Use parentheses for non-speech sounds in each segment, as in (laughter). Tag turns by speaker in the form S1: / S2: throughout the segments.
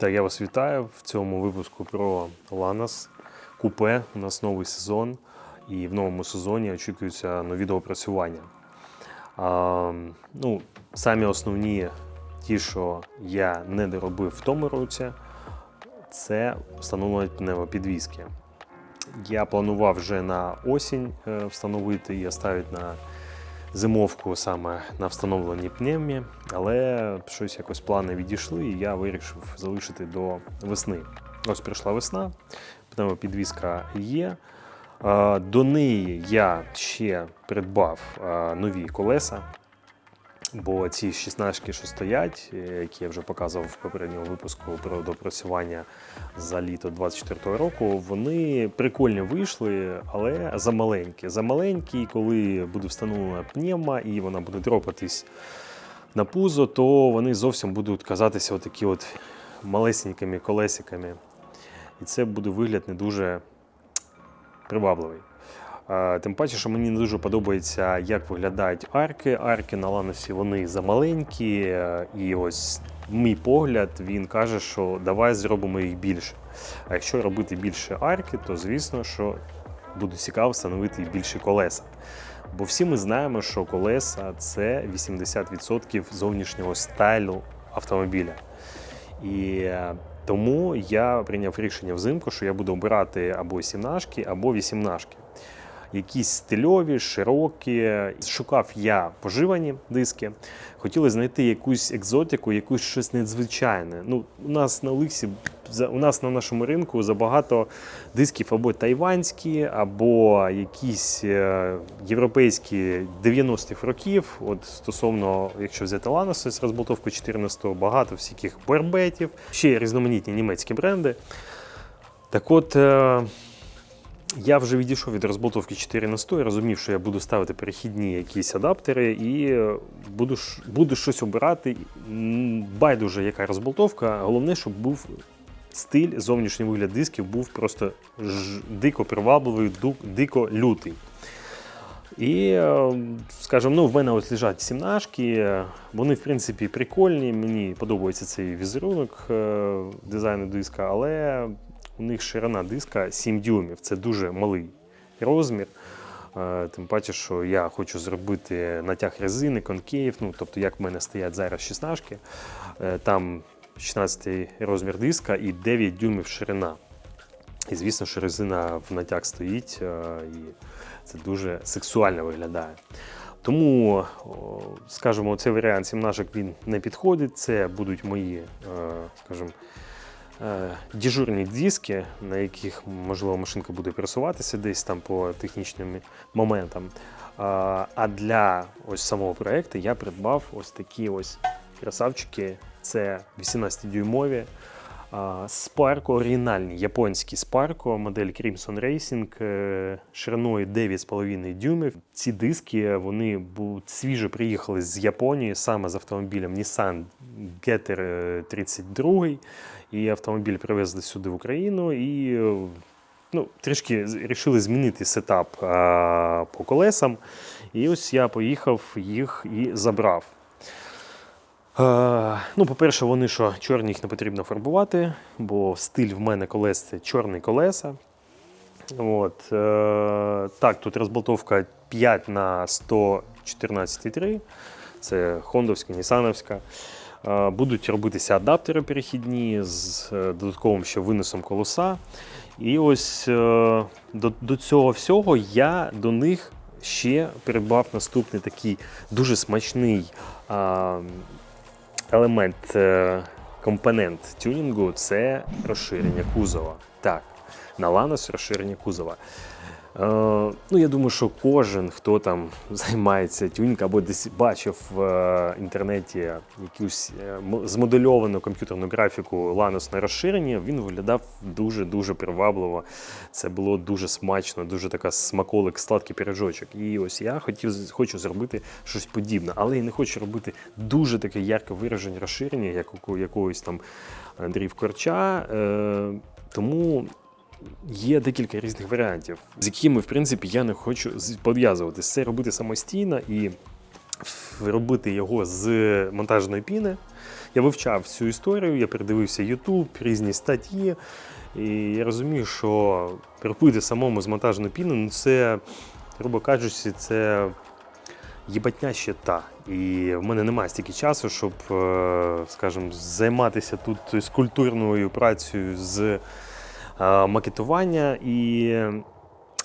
S1: Та я вас вітаю в цьому випуску про Ланос Купе. У нас новий сезон, і в новому сезоні очікуються нові доопрацювання. А, ну, самі основні, ті, що я не доробив в тому році, це встановлення пневмопідвізки. Я планував вже на осінь е, встановити і оставити на зимовку саме на встановленні пневмі, але щось якось плани відійшли, і я вирішив залишити до весни. Ось прийшла весна, пневмопідвізка є. Е, До неї я ще придбав е, нові колеса. Бо ці 16 що стоять, е, які я вже показував в попередньому випуску про допрацювання за літо 24-го року, вони прикольно вийшли, але замаленькі. Замаленькі, коли буде встановлена пневма і вона буде дропатись на пузо, то вони зовсім будуть казатися отакі от малесенькими колесиками. І це буде вигляд не дуже привабливий. Е, Тим паче, що мені не дуже подобається, як виглядають арки. Арки на ланосі вони замаленькі, е, і ось мій погляд він каже, що давай зробимо їх більше. А якщо робити більше арки, то звісно, що буде цікаво встановити більше колеса. Бо всі ми знаємо, що колеса це 80% зовнішнього стайлу автомобіля. І е, тому я прийняв рішення взимку, що я буду обирати або сімнашки, або вісімнашки. Якісь стильові, широкі. Шукав я поживані диски. Хотіли знайти якусь екзотику, якусь щось надзвичайне. Ну, у нас на Олексі, у нас на нашому ринку забагато дисків або тайванські, або якісь е, європейські 90-х років. От стосовно, якщо взяти Ланос з розболтовку 14-го, багато всяких барбетів, ще різноманітні німецькі бренди. Так от. Я вже відійшов від розболтовки 4 на 100 і розумів, що я буду ставити перехідні якісь адаптери і е, буду, буду щось обирати. Байдуже, яка розболтовка. Головне, щоб був стиль, зовнішній вигляд дисків був просто ж, дико привабливий, дико лютий. І, е, скажімо, ну, в мене ось лежать сімнашки. е, Вони, в принципі, прикольні. Мені подобається цей візерунок дизайну диска, але у них ширина диска 7 дюймів. Це дуже малий розмір. Е, Тим паче, що я хочу зробити натяг резини, конкеїв. Ну, тобто, як в мене стоять зараз 16, е, там 16 розмір диска і 9 дюймів ширина. І звісно, що резина в натяг стоїть, е, і це дуже сексуально виглядає. Тому, скажімо, цей варіант сімнашок він не підходить. Це будуть мої, скажімо, е, дежурні диски, на яких, можливо, машинка буде пересуватися десь там по технічним моментам. А а для ось самого проекту я придбав ось такі ось красавчики. Це 18-дюймові. Спарко оригінальні японські Спарко, модель Crimson Racing е, шириною 9,5 дюймів. Ці диски вони свіжо приїхали з Японії саме з автомобілем Nissan Getter е, 32. І автомобіль привезли сюди в Україну і е, ну, трішки вирішили змінити сетап а, по колесам. І ось я поїхав їх і забрав. Е, ну, по-перше, вони що чорні їх не потрібно фарбувати, бо стиль в мене колес це чорні колеса. От, е, так, тут розболтовка 5 на 114,3. Це хондовська, нісановська. Е, Будуть робитися адаптери перехідні з додатковим ще виносом колеса. І ось до, до цього всього я до них ще придбав наступний такий дуже смачний елемент, е, компонент тюнінгу це розширення кузова. Так, на Ланос розширення кузова. Е, ну, я думаю, що кожен, хто там (laughs) займається тюнінг або десь бачив в е, інтернеті якусь е, змодельовану комп'ютерну графіку Lanus на розширенні, він виглядав дуже-дуже привабливо. Це було дуже смачно, дуже така смаколик, сладкий пиріжочок. І ось я хотів хочу зробити щось подібне, але я не хочу робити дуже таке ярко виражені розширення, як у якогось там Андрій Корча. Тому Є декілька різних варіантів, з якими, в принципі, я не хочу пов'язуватися. Це робити самостійно і робити його з монтажної піни. Я вивчав цю історію, я передивився YouTube, різні статті, і я розумію, що робити самому з монтажної піни, ну це, грубо кажучи, це їбатня ще та. І в мене немає стільки часу, щоб, е, скажімо, займатися тут скульптурною працею з макетування. І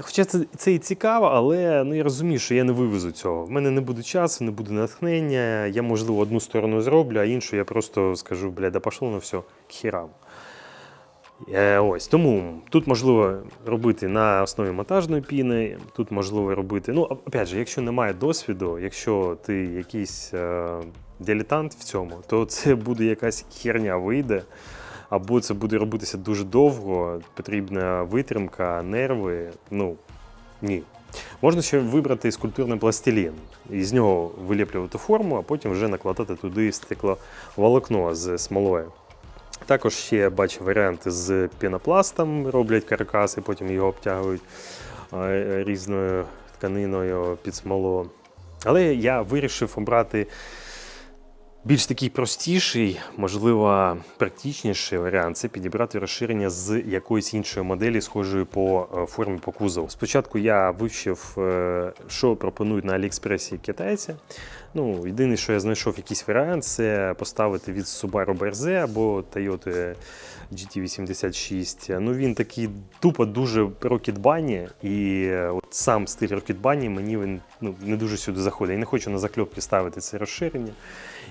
S1: Хоча це, це і цікаво, але ну, я розумію, що я не вивезу цього. В мене не буде часу, не буде натхнення. Я, можливо, одну сторону зроблю, а іншу я просто скажу, бля, да пошло на все, к хірам. Е, ось тому тут можливо робити на основі монтажної піни, тут можливо робити. Ну, опять же, якщо немає досвіду, якщо ти якийсь е, дилетант в цьому, то це буде якась херня вийде. Або це буде робитися дуже довго, потрібна витримка, нерви. Ну ні. Можна ще вибрати скульптурний пластилін, і з нього виліплювати форму, а потім вже накладати туди стекловолокно з смолою. Також ще бачу варіанти з пінопластом, роблять каркаси, потім його обтягують е, різною тканиною під смолу. Але я вирішив обрати більш такий простіший, можливо, практичніший варіант це підібрати розширення з якоїсь іншої моделі, схожої по е, формі по кузову. Спочатку я вивчив, е, що пропонують на Аліекспресі китайці. Ну, єдине, що я знайшов якийсь варіант, це поставити від Subaru BRZ або Toyota GT86. Ну він такий тупо дуже рокетбані, і е, от сам стиль рокетбані мені він ну, не дуже сюди заходить. Я не хочу на закльопки ставити це розширення.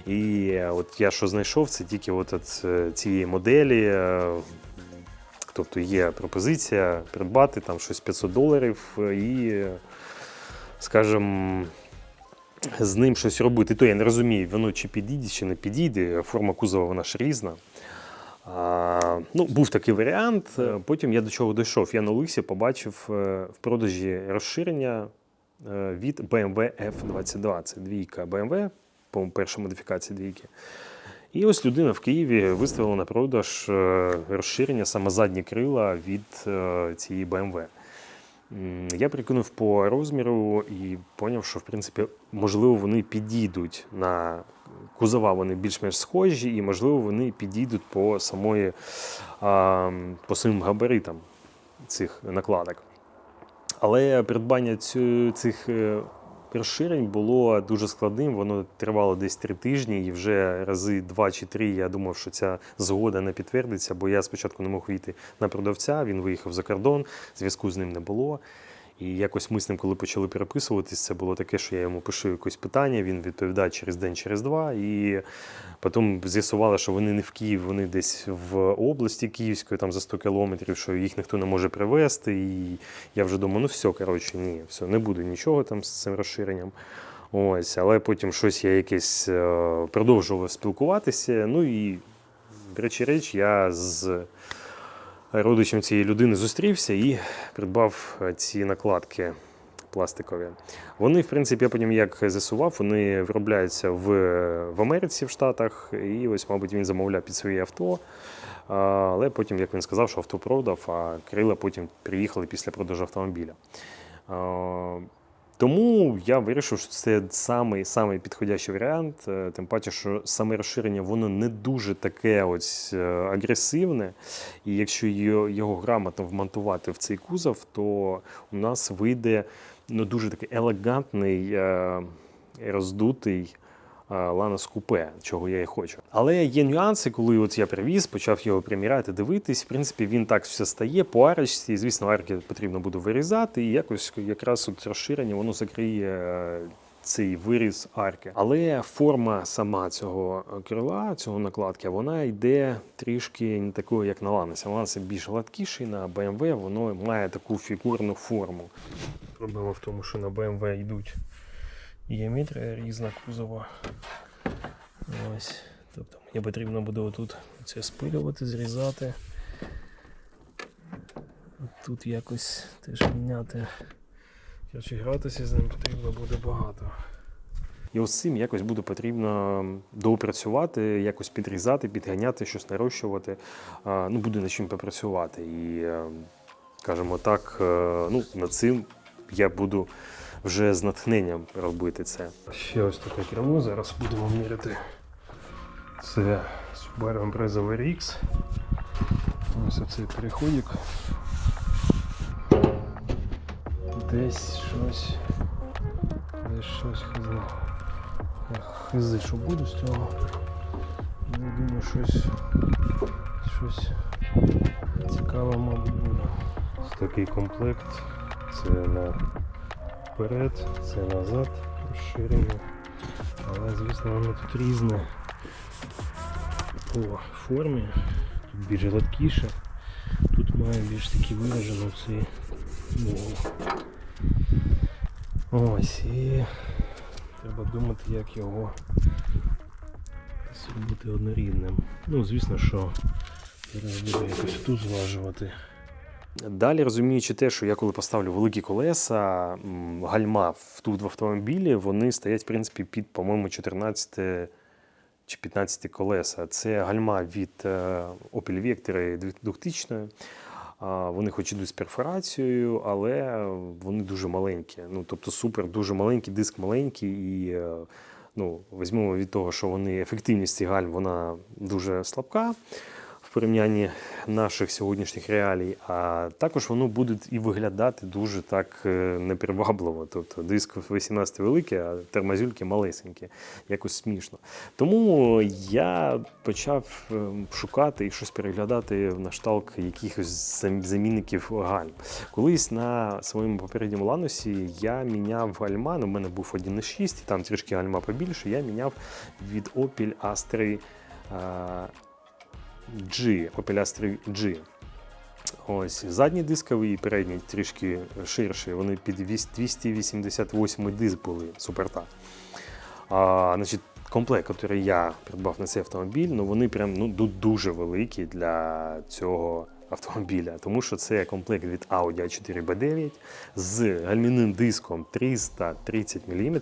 S1: І е, от я що знайшов, це тільки от, от е, цієї моделі. Тобто є пропозиція придбати там щось 500 доларів і, скажімо, з ним щось робити. То я не розумію, воно чи підійде, чи не підійде. Форма кузова вона ж різна. А, ну, був такий варіант. Е, Потім я до чого дійшов. Я на Лисі побачив е, в продажі розширення е, від BMW F22. Це двійка BMW, по перша модифікація двійки. І ось людина в Києві виставила на продаж розширення саме задні крила від цієї BMW. Я прикинув по розміру і зрозумів, що в принципі можливо вони підійдуть на кузова, вони більш-менш схожі, і можливо вони підійдуть по самої по своїм габаритам цих накладок. Але придбання цих е, розширень було дуже складним. Воно тривало десь три тижні, і вже рази два чи три я думав, що ця згода не підтвердиться, бо я спочатку не мог вийти на продавця, він виїхав за кордон, зв'язку з ним не було. І якось ми з ним, коли почали переписуватись, це було таке, що я йому пишу якось питання, він відповідає через день, через два. І потім з'ясували, що вони не в Києві, вони десь в області Київської, там за 100 кілометрів, що їх ніхто не може привезти. І я вже думаю, ну все, коротше, ні, все, не буде нічого там з цим розширенням. Ось, але потім щось я якесь е, продовжував спілкуватися. Ну і, речі реч, я з родичем цієї людини зустрівся і придбав е, ці накладки пластикові. Вони, в принципі, я потім як з'ясував, вони виробляються в, в Америці, в Штатах, і ось, мабуть, він замовляв під своє авто. Але потім, як він сказав, що авто продав, а крила потім приїхали після продажу автомобіля. Тому я вирішив, що це самий, самий підходящий варіант. е, Тим паче, що саме розширення воно не дуже таке ось е, агресивне. І якщо його, грамотно вмонтувати в цей кузов, то у нас вийде ну, дуже такий елегантний, е, роздутий Ланос купе, чого я і хочу. Але є нюанси, коли от я привіз, почав його приміряти, дивитись. В принципі, він так все стає по арочці. Звісно, арки потрібно буде вирізати, і якось якраз от розширення воно закриє е, цей виріз арки. Але форма сама цього крила, цього накладки, вона йде трішки не такою, як на Ланосі. Ланос більш гладкіший, на BMW воно має таку фігурну форму. Проблема в тому, що на BMW йдуть геометрія різна кузова. Ось. Тобто мені потрібно буде отут це спилювати, зрізати. Тут якось теж міняти. Коротше, гратися з ним потрібно буде багато. І ось цим якось буде потрібно доопрацювати, якось підрізати, підганяти, щось нарощувати. Ну, буде над чим попрацювати. І, скажімо так, е, ну, над цим я буду вже з натхненням робити це. Ще ось таке кермо. Зараз будемо міряти. Це Subaru Impreza VRX. Ось оцей переходик. Десь щось. Десь щось хз. Хз, що буде з цього. Я думаю, щось. Щось цікаве, мабуть, буде. Ось такий комплект. Це на вперед, це назад розширення. Але звісно воно тут різне по формі. Тут більш гладкіше. Тут має більш таки виражену цей угол. Ось і треба думати, як його зробити однорідним. Ну, звісно, що зараз буду якось тут зважувати. Далі розуміючи те, що я коли поставлю великі колеса, гальма в- тут в автомобілі, вони стоять, в принципі, під, по-моєму, 14 чи 15 колеса. Це гальма від е, Opel Vectra 2000. Вони хоч ідуть з перфорацією, але вони дуже маленькі. Ну, тобто супер, дуже маленький, диск маленький і. е, Ну, візьмемо від того, що вони ефективність цих гальм вона дуже слабка порівнянні наших сьогоднішніх реалій, а також воно буде і виглядати дуже так е, непривабливо. Тобто диск 18 великий, а термозюльки малесенькі, якось смішно. Тому я почав е, шукати і щось переглядати на шталк якихось замінників гальм. Колись на своєму попередньому ланусі я міняв гальма, ну, в мене був 1.6, і там трішки гальма побільше, я міняв від Opel Astra е, G, Opel G. Ось задній дисковий і передній трішки ширший. Вони під 288 диск були суперта. А, значить, комплект, який я придбав на цей автомобіль, ну вони прям ну, дуже великі для цього автомобіля, тому що це комплект від Audi A4 B9 з гальмівним диском 330 мм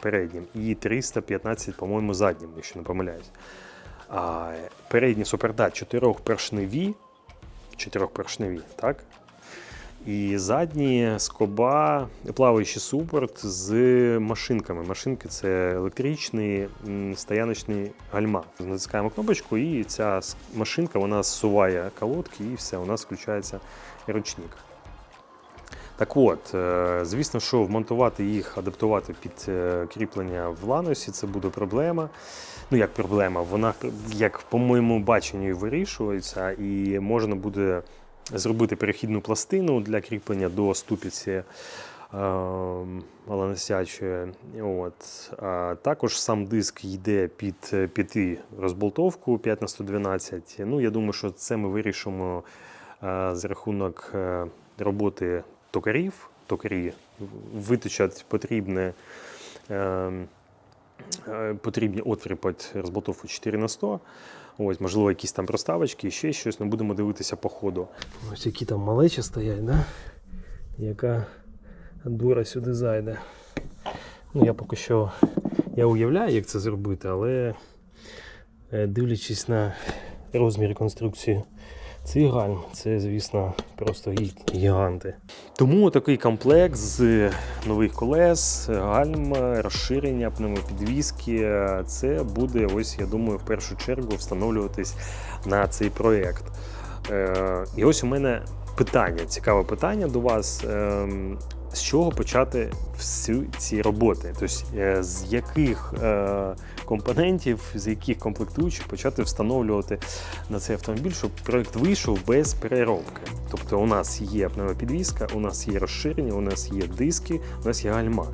S1: переднім і 315, по-моєму, заднім, якщо не помиляюсь. Передні супердат чотирьохпершневі, чотирьохпершневі, так? І задні скоба, плаваючий супорт з машинками. Машинки це електричний стояночний гальма. Натискаємо кнопочку, і ця машинка вона зсуває колодки, і все, у нас включається ручник. Так от, е, звісно, що вмонтувати їх, адаптувати під е, кріплення в ланосі, це буде проблема. Ну, як проблема, вона, як по моєму баченню, вирішується, і можна буде зробити перехідну пластину для кріплення до ступиці е, малоносячої. От. А також сам диск йде під 5 розболтовку 5 на 112. Ну, я думаю, що це ми вирішимо е, за рахунок е, роботи токарів. Токарі виточать потрібне. е, е, Потрібні отвори під розболтовку 4 на 100. Ось, можливо, якісь там проставочки, ще щось, ну будемо дивитися по ходу. Ось які там малечі стоять, да? яка дура сюди зайде. Ну, я поки що я уявляю, як це зробити, але е, дивлячись на розмір конструкції цих гальм, це, звісно, просто гіганти. Тому такий комплект з нових колес, гальм, розширення, пневмопідвізки. Це буде, ось я думаю, в першу чергу встановлюватись на цей проєкт. Е, І ось у мене питання, цікаве питання до вас. З чого почати всі ці роботи? Тобто, з яких е, компонентів, з яких комплектуючих почати встановлювати на цей автомобіль, щоб проект вийшов без переробки. Тобто, у нас є пневмопідвізка, у нас є розширення, у нас є диски, у нас є гальма.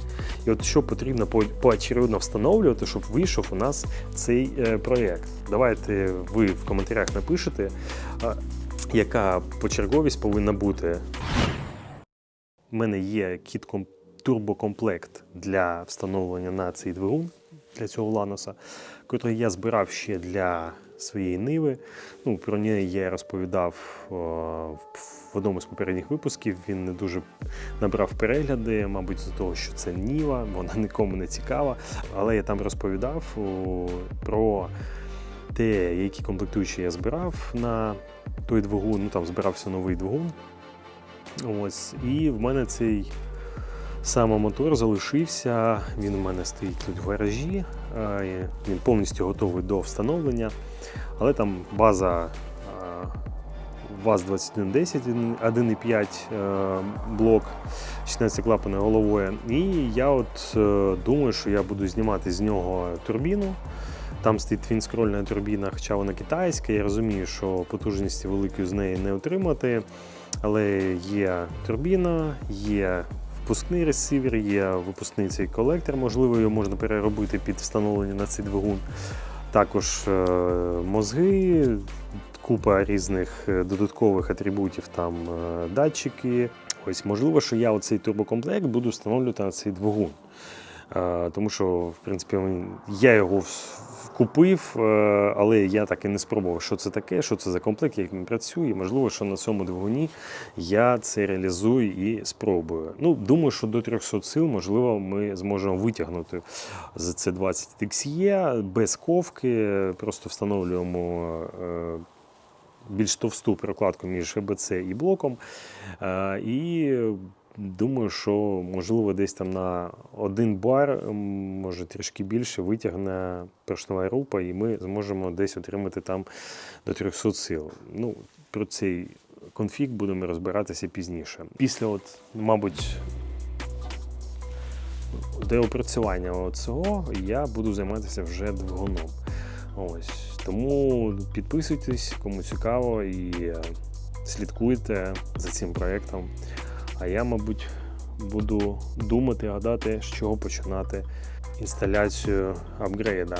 S1: І от що потрібно поочередно встановлювати, щоб вийшов у нас цей е, проєкт. Давайте ви в коментарях напишете, яка почерговість повинна бути. У мене є кіт турбокомплект для встановлення на цей двигун для цього ланоса, який я збирав ще для своєї ниви. Ну, про неї я розповідав в- одному з попередніх випусків. Він не дуже набрав перегляди, мабуть, з того, що це Ніва, вона нікому не цікава. Але я там розповідав про те, які комплектуючі я збирав на той двигун. Ну там збирався новий двигун. Ось, і в мене цей саме мотор залишився. Він у мене стоїть тут в гаражі. Він повністю готовий до встановлення. Але там база ВАЗ-2110, 1,5 е, блок, 16 клапаною головою. І я от е, думаю, що я буду знімати з нього турбіну. Там стоїть твінскрольна турбіна, хоча вона китайська. Я розумію, що потужності великої з неї не отримати. Але є турбіна, є впускний ресивер, є випускний цей колектор, можливо, його можна переробити під встановлення на цей двигун. Також е, мозги, купа різних е, додаткових атрибутів, там е, датчики. Ось, можливо, що я оцей турбокомплект буду встановлювати на цей двигун. Тому що, в принципі, я його купив, е, але я так і не спробував, що це таке, що це за комплект, як він працює. Можливо, що на цьому двигуні я це реалізую і спробую. Ну, думаю, що до 300 сил, можливо, ми зможемо витягнути з c 20 XE без ковки, просто встановлюємо. е, Більш товсту прокладку між ЕБЦ і блоком. Е, І думаю, що можливо десь там на один бар, може трішки більше, витягне поршнева група, і ми зможемо десь отримати там до 300 сил. Ну, про цей конфіг будемо розбиратися пізніше. Після, от, мабуть, деопрацювання цього я буду займатися вже двигуном. Ось. Тому підписуйтесь, кому цікаво, і е, слідкуйте за цим проєктом. А я, мабуть, буду думати, гадати, з чого починати інсталяцію апгрейда.